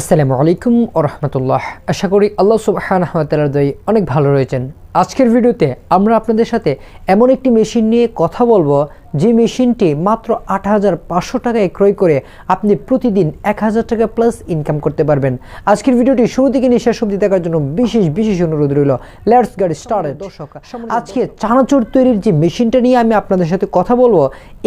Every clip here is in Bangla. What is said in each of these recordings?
আসসালামু আলাইকুম ও রহমতুল্লাহ। আশা করি আল্লাহ সুবাহানহমতালার দই অনেক ভালো রয়েছেন। আজকের ভিডিওতে আমরা আপনাদের সাথে এমন একটি মেশিন নিয়ে কথা বলব যে মেশিনটি মাত্র আট হাজার পাঁচশো টাকায় ক্রয় করে আপনি প্রতিদিন এক হাজার টাকা প্লাস ইনকাম করতে পারবেন। আজকের ভিডিওটি শুরু থেকে নিয়ে শেষ অবধি দেখার জন্য বিশেষ বিশেষ অনুরোধ রইল। লেটস গাড়ি স্টার্টেড দর্শক আজকে চানাচুর তৈরির যে মেশিনটা নিয়ে আমি আপনাদের সাথে কথা বলব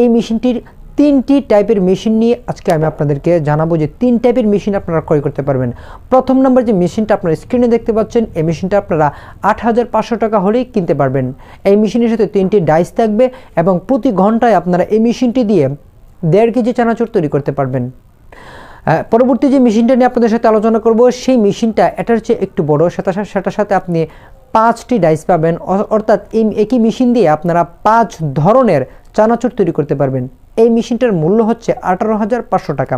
এই মেশিনটির তিনটি টাইপের মেশিন নিয়ে আজকে আমি আপনাদেরকে জানাব যে তিন টাইপের মেশিন আপনারা ক্রয় করতে পারবেন। প্রথম নাম্বার যে মেশিনটা আপনারা স্ক্রিনে দেখতে পাচ্ছেন, এই মেশিনটা আপনারা আট হাজার পাঁচশো টাকা হলেই কিনতে পারবেন। এই মেশিনের সাথে তিনটি ডাইস থাকবে এবং প্রতি ঘন্টায় আপনারা এই মেশিনটি দিয়ে দেড় কেজি চানাচুর তৈরি করতে পারবেন। পরবর্তী যে মেশিনটা নিয়ে আপনাদের সাথে আলোচনা করব, সেই মেশিনটা এটার চেয়ে একটু বড় সেটা সেটার সাথে আপনি পাঁচটি ডাইস পাবেন। অর্থাৎ এই একই মেশিন দিয়ে আপনারা পাঁচ ধরনের চানাচুর তৈরি করতে পারবেন। এই মেশিনটার মূল্য হচ্ছে আঠারো হাজার পাঁচশো টাকা।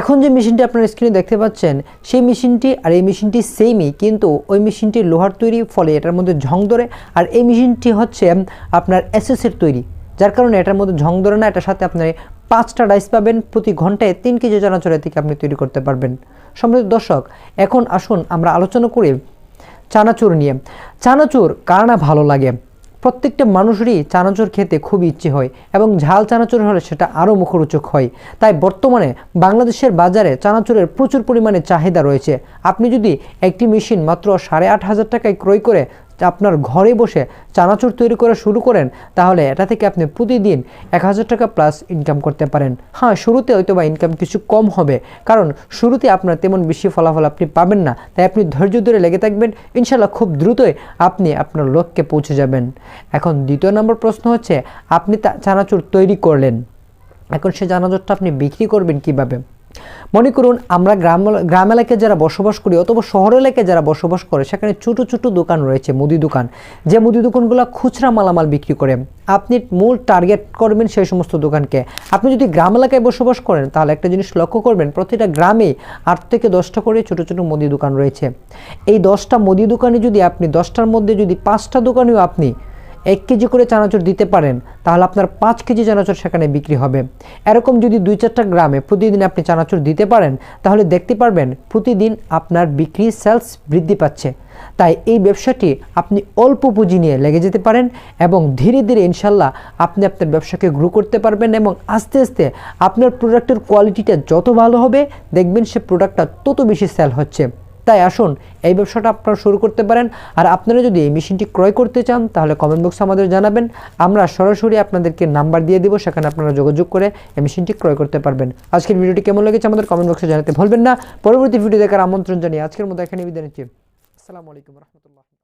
এখন যে মেশিনটি আপনারা স্ক্রিনে দেখতে পাচ্ছেন, সেই মেশিনটি আর এই মেশিনটি সেমই কিন্তু ওই মেশিনটি লোহার তৈরি, ফলে এটার মধ্যে ঝং ধরে। আর এই মেশিনটি হচ্ছে আপনার এসএসের তৈরি, যার কারণে এটার মধ্যে ঝং ধরে না, এটার সাথে আপনার পাঁচটা ডাইস পাবেন। প্রতি ঘন্টায় তিন কেজি চানাচুরের থেকে আপনি তৈরি করতে পারবেন। সম্মানিত দর্শক, এখন আসুন আমরা আলোচনা করি চানাচুর নিয়ে। চানাচুর কার না ভালো লাগে? প্রত্যেকটা মানুষেরই চানাচুর খেতে খুব ইচ্ছে হয় এবং ঝাল চানাচুর হলে সেটা আরও মুখরোচক হয়। তাই বর্তমানে বাংলাদেশের বাজারে চানাচুরের প্রচুর পরিমাণে চাহিদা রয়েছে। আপনি যদি একটি মেশিন মাত্র সাড়ে আট হাজার টাকায় ক্রয় করে আপনার ঘরে বসে চানাচুর তৈরি করা শুরু করেন, তাহলে এটা থেকে আপনি প্রতিদিন এক হাজার টাকা প্লাস ইনকাম করতে পারেন। হ্যাঁ শুরুতে হয়তো বা ইনকাম কিছু কম হবে, কারণ শুরুতে আপনার তেমন বেশি ফলাফল আপনি পাবেন না। তাই আপনি ধৈর্য ধরে লেগে থাকবেন ইনশাল্লাহ খুব দ্রুতই আপনি আপনার লক্ষ্যে পৌঁছে যাবেন। এখন দ্বিতীয় নম্বর প্রশ্ন হচ্ছে, আপনি চানাচুর তৈরি করলেন। এখন সে চানাচুরটা আপনি বিক্রি করবেন কীভাবে? মনে করুন, আমরা গ্রাম গ্রাম এলাকায় যারা বসবাস করি অথবা শহর এলাকায় যারা বসবাস করে, সেখানে ছোটো ছোটো দোকান রয়েছে, মুদি দোকান। যে মুদি দোকানগুলো খুচরা মালামাল বিক্রি করে, আপনি মূল টার্গেট করবেন সেই সমস্ত দোকানকে। আপনি যদি গ্রাম এলাকায় বসবাস করেন, তাহলে একটা জিনিস লক্ষ্য করবেন, প্রতিটা গ্রামে আট থেকে দশটা করে ছোটো ছোটো মুদি দোকান রয়েছে। এই দশটা মুদি দোকানে যদি আপনি, দশটার মধ্যে যদি পাঁচটা দোকানেও আপনি এক কেজি করে চানাচুর দিতে পারেন, তাহলে আপনার পাঁচ কেজি চানাচুর সেখানে বিক্রি হবে। এরকম যদি দুই চারটা গ্রামে প্রতিদিন আপনি চানাচুর দিতে পারেন, তাহলে দেখতে পারবেন প্রতিদিন আপনার বিক্রি সেলস বৃদ্ধি পাচ্ছে। তাই এই ব্যবসাটি আপনি অল্প পুঁজি নিয়ে লেগে যেতে পারেন এবং ধীরে ধীরে ইনশাল্লাহ আপনি আপনার ব্যবসাকে গ্রো করতে পারবেন এবং আস্তে আস্তে আপনার প্রোডাক্টের কোয়ালিটিটা যত ভালো হবে, দেখবেন সে প্রোডাক্টটা তত বেশি সেল হচ্ছে। তাই আসুন, এই ব্যবসাটা আপনারা শুরু করতে পারেন। আর আপনারা যদি এই মেশিনটি ক্রয় করতে চান, তাহলে কমেন্ট বক্সে আমাদের জানাবেন। আমরা সরাসরি আপনাদেরকে নাম্বার দিয়ে দেবো, সেখানে আপনারা যোগাযোগ করে এই মেশিনটি ক্রয় করতে পারবেন। আজকের ভিডিওটি কেমন লেগেছে আমাদের কমেন্ট বক্সে জানাতে ভুলবেন না। পরবর্তী ভিডিও দেখার আমন্ত্রণ জানিয়ে আজকের মতো এখানে বিদায় নিচ্ছি। আসসালামু আলাইকুম রহমতুল্লাহ।